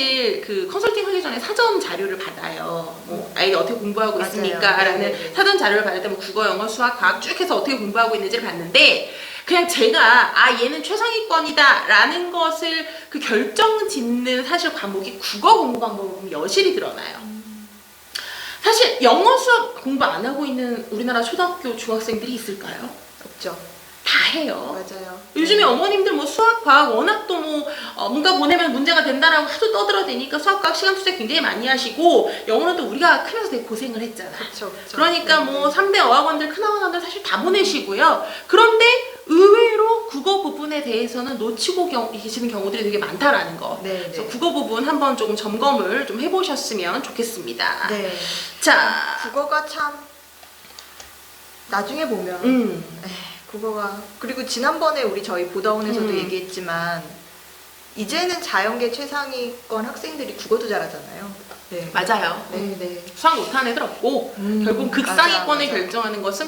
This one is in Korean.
사실 그 컨설팅 하기 전에 사전 자료를 받아요. 뭐 아이가 어떻게 공부하고 맞아요. 있습니까라는 네네네. 사전 자료를 받을 때 뭐 국어, 영어, 수학, 과학 쭉 해서 어떻게 공부하고 있는지를 봤는데 그냥 제가 아 얘는 최상위권이다라는 것을 그 결정 짓는 사실 과목이 국어 공부 보면 여실히 드러나요. 사실 영어 수학 공부 안 하고 있는 우리나라 초등학교 중학생들이 있을까요? 없죠. 다 해요. 맞아요. 요즘에 어머님들 뭐 수학, 과학 워낙 또뭐 어, 뭔가 보내면 문제가 된다라고 하도 떠들어대니까 수학, 과학 시간 투자 굉장히 많이 하시고 영어는 또 우리가 크면서 되게 고생을 했잖아. 그렇죠. 그러니까 뭐 3대 어학원들 큰 학원들 사실 다 보내시고요. 그런데 의외로 국어 부분에 대해서는 놓치고 경, 계시는 경우들이 되게 많다라는 거. 네, 그래서 네. 국어 부분 한번 조금 점검을 좀 해보셨으면 좋겠습니다. 네. 자, 국어가 참 나중에 보면 음, 에이, 국어가 그리고 지난번에 우리 저희 보다운에서도 음. 얘기했지만 이제는 자연계 최상위권 학생들이 국어도 잘하잖아요. 네. 맞아요. 네, 네. 수학 못하는 애들 없고 음, 결국 맞아, 극상위권을 맞아. 결정하는 것은